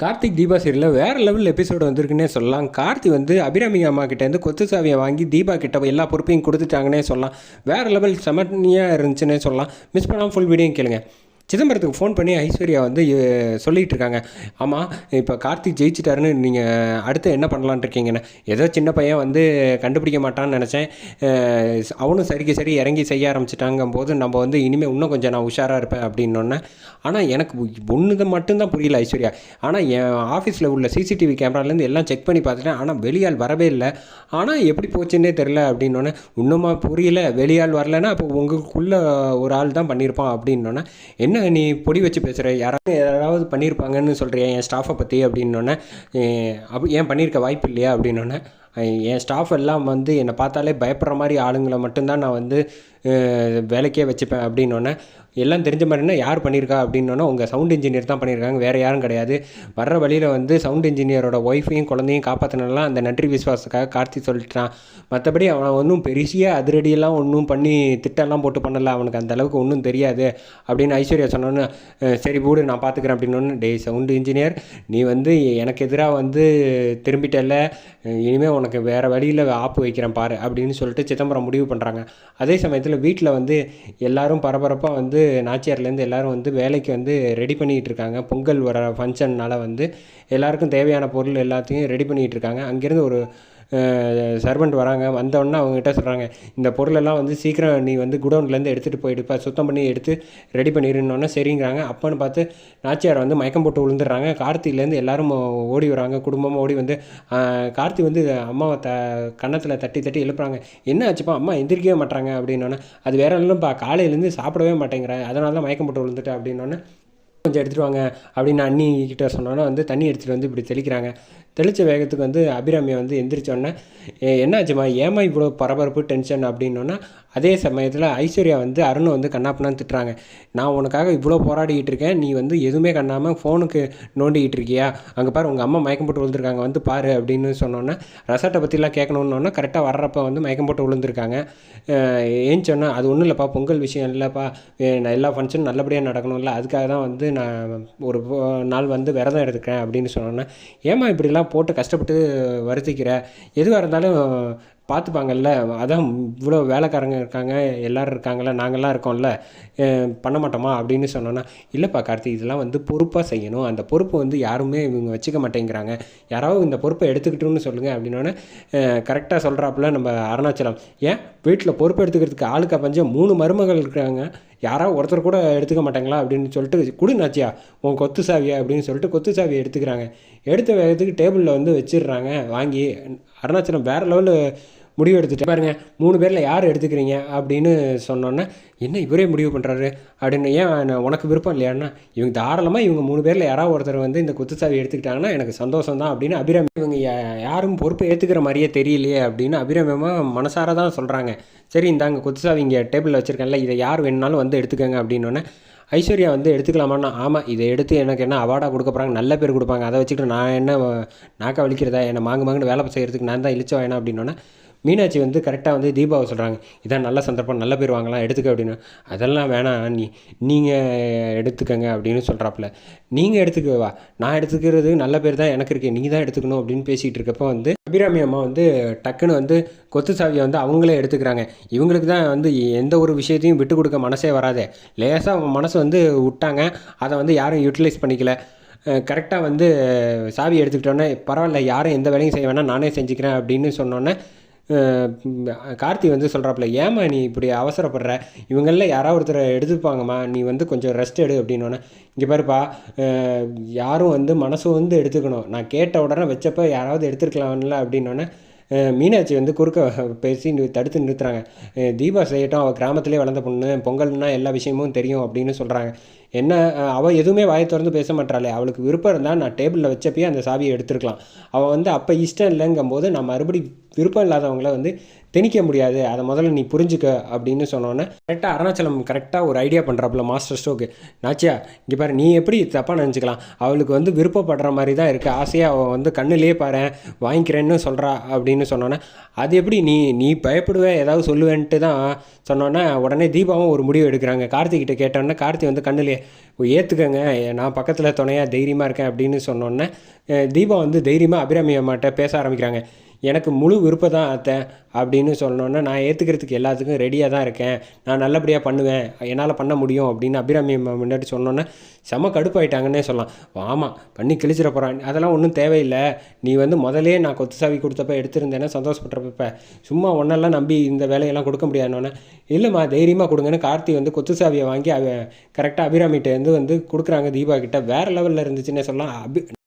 கார்த்திக் தீபா சீரியலில் வேறு level episode வந்திருக்குன்னே சொல்லலாம். கார்த்தி வந்து அபிராமி அம்மா கிட்டேருந்து கொத்து சாவியை வாங்கி தீபா கிட்ட எல்லா பொறுப்பையும் கொடுத்துட்டாங்கன்னே சொல்லலாம். வேறு லெவல் செமனியாக இருந்துச்சுன்னே சொல்லலாம். மிஸ் பண்ணாமல் ஃபுல் வீடியோ கேளுங்க. சிதம்பரத்துக்கு ஃபோன் பண்ணி ஐஸ்வர்யா வந்து சொல்லிகிட்டு இருக்காங்க. ஆமாம் இப்போ கார்த்திக் ஜெயிச்சிட்டாருன்னு நீங்கள் அடுத்து என்ன பண்ணலான்னு இருக்கீங்கன்னு. ஏதோ சின்ன பையன் வந்து கண்டுபிடிக்க மாட்டான்னு நினச்சேன். அவனும் சரிக்கு சரி இறங்கி செய்ய ஆரம்பிச்சிட்டாங்கும் போது நம்ம வந்து இனிமேல் இன்னும் கொஞ்சம் நான் உஷாராக இருப்பேன் அப்படின்னோடனே ஆனால் எனக்கு ஒன்று மட்டும்தான் புரியல ஐஸ்வர்யா. ஆனால் என் ஆஃபீஸில் உள்ள சிசிடிவி கேமராலேருந்து எல்லாம் செக் பண்ணி பார்த்துட்டேன். ஆனால் வெளியால் வரவே இல்லை. ஆனால் எப்படி போச்சுன்னே தெரில அப்படின்னோடனே இன்னுமா புரியல வெளியால் வரலன்னா அப்போ உங்களுக்குள்ளே ஒரு ஆள் தான் பண்ணியிருப்பான் அப்படின்னோடனே என்ன நீ பொடி வச்சு பேசுகிற யாராவது யாராவது பண்ணியிருப்பாங்கன்னு சொல்கிறியா என் ஸ்டாஃபை பற்றி அப்படின்னோடனே அப் ஏன் பண்ணியிருக்க வாய்ப்பு இல்லையா? அப்படின்னோடனே என் ஸ்டாஃப் எல்லாம் வந்து என்னை பார்த்தாலே பயப்படுற மாதிரி ஆளுங்களை மட்டும்தான் நான் வந்து வேலைக்கே வச்சுப்பேன் அப்படின்னோடனே எல்லாம் தெரிஞ்ச மாதிரினா யார் பண்ணியிருக்கா அப்படின்னோன்னா உங்கள் சவுண்ட் இன்ஜினியர் தான் பண்ணியிருக்காங்க வேறு யாரும் கிடையாது. வர்ற வழியில் வந்து சவுண்ட் இன்ஜினியரோட ஒய்ஃபையும் குழந்தையும் காப்பாற்றினலாம் அந்த நன்றி விசுவாசத்துக்காக கார்த்தி சொல்லிட்டான். மற்றபடி அவனை ஒன்றும் பெரிய அதிரடியெல்லாம் ஒன்றும் பண்ணி திட்டம்லாம் போட்டு பண்ணல. அவனுக்கு அந்த அளவுக்கு ஒன்றும் தெரியாது அப்படின்னு ஐஸ்வர்யா சொன்னோன்னு சரி போடு நான் பார்த்துக்கிறேன் அப்படின்னு டே சவுண்ட் இன்ஜினியர் நீ வந்து எனக்கு எதிராக வந்து திரும்பிட்டல இனிமேல் உனக்கு வேறு வழியில் ஆப்பு வைக்கிறேன் பாரு அப்படின்னு சொல்லிட்டு சிதம்பரம் முடிவு பண்ணுறாங்க அதே சமயத்தில் வீட்டில் வந்து எல்லாரும் பரபரப்பாக வந்து நாச்சியார்லேருந்து எல்லாரும் வந்து வேலைக்கு வந்து ரெடி பண்ணிகிட்டு இருக்காங்க பொங்கல் வர ஃபங்க்ஷன்னால வந்து எல்லாருக்கும் தேவையான பொருள் எல்லாத்தையும் ரெடி பண்ணிகிட்டு இருக்காங்க அங்கேருந்து ஒரு சர்வெண்ட் வராங்க. வந்தோடனே அவங்ககிட்ட சொல்கிறாங்க இந்த பொருளெல்லாம் வந்து சீக்கிரம் நீ வந்து குடவுன்லேருந்து எடுத்துகிட்டு போயிடுப்பா சுத்தம் பண்ணி எடுத்து ரெடி பண்ணிடுன்னொன்னே சரிங்கிறாங்க. அப்போன்னு பார்த்து நாச்சியார் வந்து மயக்கம் போட்டு விழுந்துடுறாங்க. கார்த்திலேருந்து எல்லாரும் ஓடி வராங்க. குடும்பமாக ஓடி வந்து கார்த்தி வந்து அம்மாவை த கன்னத்தில் தட்டி தட்டி எழுப்புறாங்க. என்ன ஆச்சுப்பா? அம்மா எந்திரிக்கவே மாட்டாங்க அப்படின்னோன்னே அது வேற இல்லைப்பா காலையிலேருந்து சாப்பிடவே மாட்டேங்கிறேன். அதனால தான் மயக்கம் போட்டு விழுந்துட்டேன். அப்படின்னோன்னே கொஞ்சம் எடுத்துகிட்டு வாங்க அப்படின்னு அண்ணி கிட்ட சொன்னோன்னே வந்து தண்ணி எடுத்துகிட்டு வந்து இப்படி தெளிக்கிறாங்க. தெளித்த வேகத்துக்கு வந்து அபிராமியை வந்து எந்திரிச்சோன்னே என்னாச்சுமா ஏமா இவ்வளோ பரபரப்பு டென்ஷன் அப்படின்னோன்னா அதே சமயத்தில் ஐஸ்வர்யா வந்து அருணை வந்து கண்ணாப்பண்ணான்னு திட்டுறாங்க. நான் உனக்காக இவ்வளோ போராடிக்கிட்டு இருக்கேன். நீ வந்து எதுவுமே கண்ணாமல் ஃபோனுக்கு நோண்டிக்கிட்டு இருக்கியா? அங்கே பாரு உங்கள் அம்மா மயக்கம் போட்டு விழுந்திருக்காங்க. வந்து பாரு அப்படின்னு சொன்னோன்னே ரசாட்டை பற்றிலாம் கேட்கணுன்னொன்னே கரெக்டாக வர்றப்ப வந்து மயக்கம் போட்டு விழுந்திருக்காங்க. ஏன் சொன்னால் அது ஒன்றும் இல்லைப்பா. பொங்கல் விஷயம் இல்லைப்பா. நான் எல்லா ஃபங்க்ஷனும் நல்லபடியாக நடக்கணும்ல. அதுக்காக தான் வந்து நான் ஒரு நாள் வந்து விரதம் எடுத்துக்கிறேன் அப்படின்னு சொன்னோன்னா ஏமா இப்படிலாம் போட்டு கஷ்டப்பட்டு வருத்திக்கிற? எதுவாக இருந்தாலும் பார்த்துப்பாங்கல்ல அதான் இவ்வளோ வேலைக்காரங்க இருக்காங்க எல்லோரும் இருக்காங்கள நாங்கள்லாம் இருக்கோம்ல பண்ண மாட்டோமா? அப்படின்னு சொன்னோன்னா இல்லைப்பா கார்த்தி இதெல்லாம் வந்து பொறுப்பாக செய்யணும். அந்த பொறுப்பு வந்து யாருமே இவங்க வச்சுக்க மாட்டேங்கிறாங்க. யாராவது இந்த பொறுப்பை எடுத்துக்கிட்டோன்னு சொல்லுங்கள் அப்படின்னோடனே கரெக்டாக சொல்கிறாப்புல நம்ம அருணாச்சலம். ஏன்? வீட்டில் பொறுப்பு எடுத்துக்கிறதுக்கு ஆளுக்கா பஞ்சம் மூணு மருமகள் இருக்கிறாங்க யாராவது ஒருத்தர் கூட எடுத்துக்க மாட்டாங்களா அப்படின்னு சொல்லிட்டு குடுநாச்சியா உன் கொத்து சாவியா அப்படின்னு சொல்லிட்டு கொத்து சாவியை எடுத்துக்கிறாங்க. எடுத்த வேகத்துக்கு டேபிளில் வந்து வச்சிடுறாங்க. வாங்கி அருணாச்சலம் வேறு லெவலில் முடிவு எடுத்துட்டு பாருங்க மூணு பேரில் யார் எடுத்துக்கிறீங்க அப்படின்னு சொன்னோன்னே என்ன இவரே முடிவு பண்ணுறாரு அப்படின்னு ஏன் உனக்கு விருப்பம் இல்லையான்னா இவங்க தாராளமாக இவங்க மூணு பேரில் யாராவது ஒருத்தர் வந்து இந்த குத்துச்சாவி எடுத்துக்கிட்டாங்கன்னா எனக்கு சந்தோஷம் தான் அப்படின்னு அபிராமி இவங்க யாரும் பொறுப்பு ஏற்றுக்கிற மாதிரியே தெரியலையே அப்படின்னு அபிராமியமாக மனசார தான் சொல்கிறாங்க சரி இந்தாங்க குத்துச்சாவி இங்கே டேபிளில் வச்சுருக்கேன்ல இதை யார் வேணுனாலும் வந்து எடுத்துக்கோங்க அப்படின்னோடனே ஐஸ்வர்யா வந்து எடுத்துக்கலாமான்னா ஆமாம் இதை எடுத்து எனக்கு என்ன அவார்டாக கொடுக்க போகிறாங்க நல்ல பேர் கொடுப்பாங்க அதை வச்சுக்கிட்டு நான் என்ன நாக்கா வலிக்கிறதா என்னை மாங்கு மாங்குன்னு வேலை செய்கிறதுக்கு நான் தான் இழிச்ச வேணாம் அப்படின்னோன்னே மீனாட்சி வந்து கரெக்டாக வந்து தீபாவை சொல்கிறாங்க இதான் நல்ல சந்தர்ப்பம் நல்ல பேர் வாங்கலாம் எடுத்துக்க அப்படின்னு. அதெல்லாம் வேணாம் நீ நீங்கள் எடுத்துக்கங்க அப்படின்னு சொல்கிறாப்புல நீங்கள் எடுத்துக்கவா நான் எடுத்துக்கிறது நல்ல பேர் தான் எனக்கு இருக்கு. நீ தான் எடுத்துக்கணும் அப்படின்னு பேசிகிட்டு இருக்கப்போ வந்து அபிராமி அம்மா வந்து டக்குன்னு வந்து கொத்து சாவியை வந்து அவங்களே எடுத்துக்கிறாங்க. இவங்களுக்கு தான் வந்து எந்த ஒரு விஷயத்தையும் விட்டு கொடுக்க மனசே வராதே. லேசாக அவங்க மனசு வந்து விட்டாங்க. அதை வந்து யாரும் யூட்டிலைஸ் பண்ணிக்கல. கரெக்டாக வந்து சாவி எடுத்துக்கிட்டோன்னே பரவாயில்ல யாரும் எந்த வேலையும் செய்ய வேணாம் நானே செஞ்சுக்கிறேன் அப்படின்னு சொன்னோன்னே கார்த்தி வந்து சொல்கிறாப்புல ஏம்மா நீ இப்படி அவசரப்படுற? இவங்களில் யாராவது ஒருத்தரை எடுத்துப்பாங்கம்மா. நீ வந்து கொஞ்சம் ரெஸ்ட் எடு அப்படின்னோடனே இங்கே பாருப்பா யாரும் வந்து மனசு வந்து எடுத்துக்கணும். நான் கேட்ட உடனே வச்சப்போ யாராவது எடுத்துருக்கலாம்ல அப்படின்னோடனே மீனாட்சி வந்து குறுக்க பேசி தடுத்து நிறுத்துறாங்க. தீபா செய்யட்டும் அவள் கிராமத்திலே வளர்ந்த பொண்ணு பொங்கல்னா எல்லா விஷயமும் தெரியும் அப்படின்னு சொல்கிறாங்க என்ன அவள் எதுவுமே வாயை திறந்து பேச மாட்டாளே அவளுக்கு விருப்பம் இருந்தால் நான் டேபிளில் வச்சப்பயே அந்த சாவியை எடுத்துருக்கலாம். அவள் வந்து அப்போ இஷ்டம் இல்லைங்கும்போது நான் மறுபடி விருப்பம் இல்லாதவங்கள வந்து திணிக்க முடியாது. அதை முதல்ல நீ புரிஞ்சுக்க அப்படின்னு சொன்னோன்னே கரெக்டாக அருணாச்சலம் கரெக்டாக ஒரு ஐடியா பண்ணுறாப்புல மாஸ்டர் ஸ்ட்ரோக்கு நாச்சியா இங்கே பாரு நீ எப்படி தப்பாக நினச்சிக்கலாம்? அவளுக்கு வந்து விருப்பப்படுற மாதிரி தான் இருக்குது ஆசையாக அவள் வந்து கண்ணுலேயே பாரு வாங்கிக்கிறேன்னு சொல்கிறா அப்படின்னு சொன்னோன்னே அது எப்படி நீ நீ பயப்படுவ? ஏதாவது சொல்லுவேன்ட்டு தான் சொன்னோன்னே உடனே தீபாவும் ஒரு முடிவு எடுக்கிறாங்க. கார்த்திகிட்ட கேட்டோன்னே கார்த்தி வந்து கண்ணுலேயே ஏற்றுக்கங்க நான் பக்கத்தில் துணையாக தைரியமாக இருக்கேன் அப்படின்னு சொன்னோன்னே தீபா வந்து தைரியமாக அபிராமி அம்மாட்ட பேச ஆரம்பிக்கிறாங்க. எனக்கு முழு விருப்பம் தான் அத்தை அப்படின்னு சொன்னோன்னே நான் ஏற்றுக்கிறதுக்கு எல்லாத்துக்கும் ரெடியாக தான் இருக்கேன். நான் நல்லபடியாக பண்ணுவேன். என்னால் பண்ண முடியும் அப்படின்னு அபிராமி முன்னாடி சொன்னோன்னே செம கடுப்பாயிட்டாங்கன்னே சொல்லலாம். ஆமாம் பண்ணி கிழிச்சிட போகிறான் அதெல்லாம் ஒன்றும் தேவையில்லை. நீ வந்து முதலே நான் கொத்து சாவி கொடுத்தப்ப எடுத்திருந்தேன்னா சந்தோஷப்பட்டுறப்ப சும்மா ஒன்றெல்லாம் நம்பி இந்த வேலையெல்லாம் கொடுக்க முடியாதுன்னொன்னே இல்லைம்மா தைரியமாக கொடுங்கன்னு கார்த்தி வந்து கொத்து சாவியை வாங்கி அவ கரெக்டாக அபிராமிகிட்டேருந்து வந்து கொடுக்குறாங்க தீபா கிட்ட. வேறு லெவலில் இருந்துச்சுன்னே சொல்லலாம். அபி